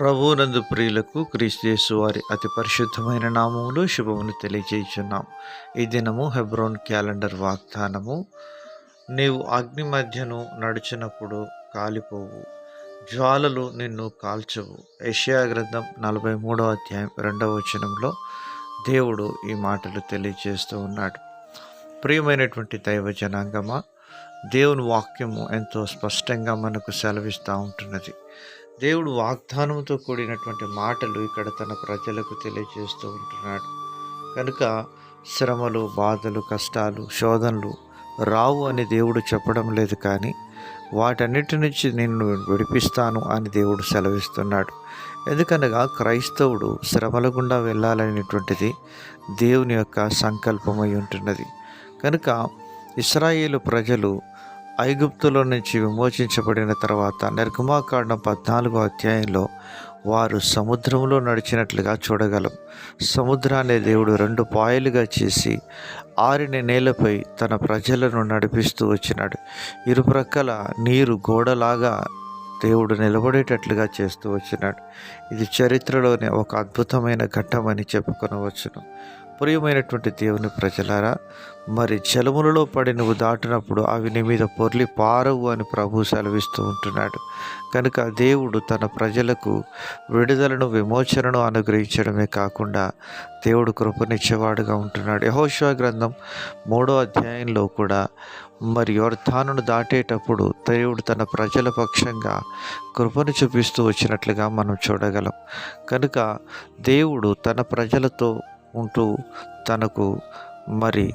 ప్రభునందు ప్రియులకు క్రీస్తు వారి అతి పరిశుద్ధమైన నామములు శుభమును తెలియజేయుచున్నాం. ఈ దినము హెబ్రోన్ క్యాలెండర్ వాగ్దానము. నీవు అగ్ని మధ్యను నడిచినప్పుడు కాలిపోవు. జ్వాలలు నిన్ను కాల్చవు. యషయా గ్రంథం నలభై మూడవ అధ్యాయం రెండవ వచనంలో దేవుడు ఈ మాటలు తెలియజేస్తూ ఉన్నాడు. ప్రియమైనటువంటి దైవ జనాంగమా దేవుని వాక్యము ఎంతో స్పష్టంగా మనకు సెలవిస్తూ ఉంటున్నది. దేవుడు వాగ్దానంతో కూడినటువంటి మాటలు ఇక్కడ తన ప్రజలకు తెలియజేస్తూ ఉంటున్నాడు. కనుక శ్రమలు బాధలు కష్టాలు శోధనలు రావు అని దేవుడు చెప్పడం లేదు కానీ వాటన్నిటి నుంచి నిన్ను విడిపిస్తాను అని దేవుడు సెలవిస్తున్నాడు. ఎందుకనగా క్రైస్తవుడు శ్రమల గుండా వెళ్ళాలనేటువంటిది దేవుని యొక్క సంకల్పమై ఉంటున్నది. కనుక ఇస్రాయేలు ప్రజలు ఐగుప్తులో నుంచి విమోచించబడిన తర్వాత నిర్గమాకాండం పద్నాలుగో అధ్యాయంలో వారు సముద్రంలో నడిచినట్లుగా చూడగలం. సముద్రాన్ని దేవుడు రెండు పాయలుగా చేసి ఆరిన నేలపై తన ప్రజలను నడిపిస్తూ వచ్చినాడు. ఇరుప్రక్కల నీరు గోడలాగా దేవుడు నిలబడేటట్లుగా చేస్తూ వచ్చినాడు. ఇది చరిత్రలోనే ఒక అద్భుతమైన ఘట్టమని చెప్పుకొనవచ్చును. ప్రియమైనటువంటి దేవుని ప్రజలారా మరి జలములలో పడి నువ్వు దాటినప్పుడు అవి నీ మీద పొర్లి పారవు అని ప్రభు సెలవిస్తూ ఉంటున్నాడు. కనుక దేవుడు తన ప్రజలకు విడుదలను విమోచనను అనుగ్రహించడమే కాకుండా దేవుడు కృపనిచ్చేవాడుగా ఉంటున్నాడు. యహోశివ గ్రంథం మూడో అధ్యాయంలో కూడా మరి యోర్ధానును దాటేటప్పుడు దేవుడు తన ప్రజల పక్షంగా కృపను చూపిస్తూ వచ్చినట్లుగా మనం చూడగలం. కనుక దేవుడు తన ప్రజలతో ఉంటూ తనకు మరి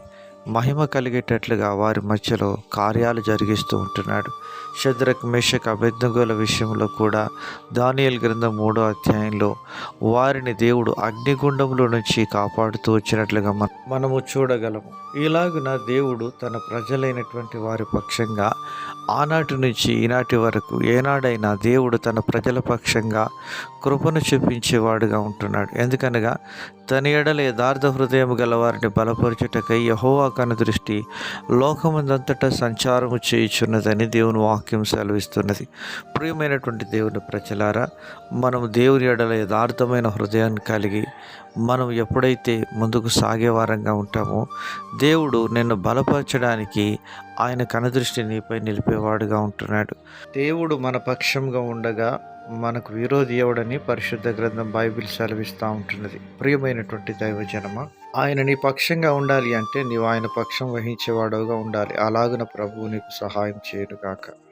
మహిమ కలిగేటట్లుగా వారి మధ్యలో కార్యాలు జరిగిస్తూ ఉంటున్నాడు. శద్రక్ మేషక్ అభిజ్ఞగోల విషయంలో కూడా దానియల్ గ్రంథం మూడో అధ్యాయంలో వారిని దేవుడు అగ్నిగుండంలో నుంచి కాపాడుతూ వచ్చినట్లుగా మనము చూడగలము. ఇలాగున దేవుడు తన ప్రజలైనటువంటి వారి పక్షంగా ఆనాటి నుంచి ఈనాటి వరకు ఏనాడైనా దేవుడు తన ప్రజల పక్షంగా కృపను చూపించేవాడుగా ఉంటున్నాడు. ఎందుకనగా తన ఎడల యథార్థ హృదయం గల వారిని బలపరచుటకై యహోవా కను దృష్టి లోకమందంతటా సంచారము చేయుచున్నదని దేవుని వాక్యం సెలవిస్తున్నది. ప్రియమైనటువంటి దేవుని ప్రజలారా మనం దేవుని ఎడల యథార్థమైన హృదయాన్ని కలిగి మనం ఎప్పుడైతే ముందుకు సాగేవారంగా ఉంటామో దేవుడు నిన్ను బలపరచడానికి ఆయన కనదృష్టి నీపై నిలిపేవాడుగా ఉంటున్నాడు. దేవుడు మన పక్షంగా ఉండగా మనకు విరోధి ఎవడని పరిశుద్ధ గ్రంథం బైబిల్ సెలవిస్తూ ఉంటున్నది. ప్రియమైనటువంటి దైవజనమ ఆయన నీ పక్షంగా ఉండాలి అంటే నీవు ఆయన పక్షం వహించేవాడుగా ఉండాలి. అలాగున ప్రభువు నీకు సహాయం చేయనుగాక.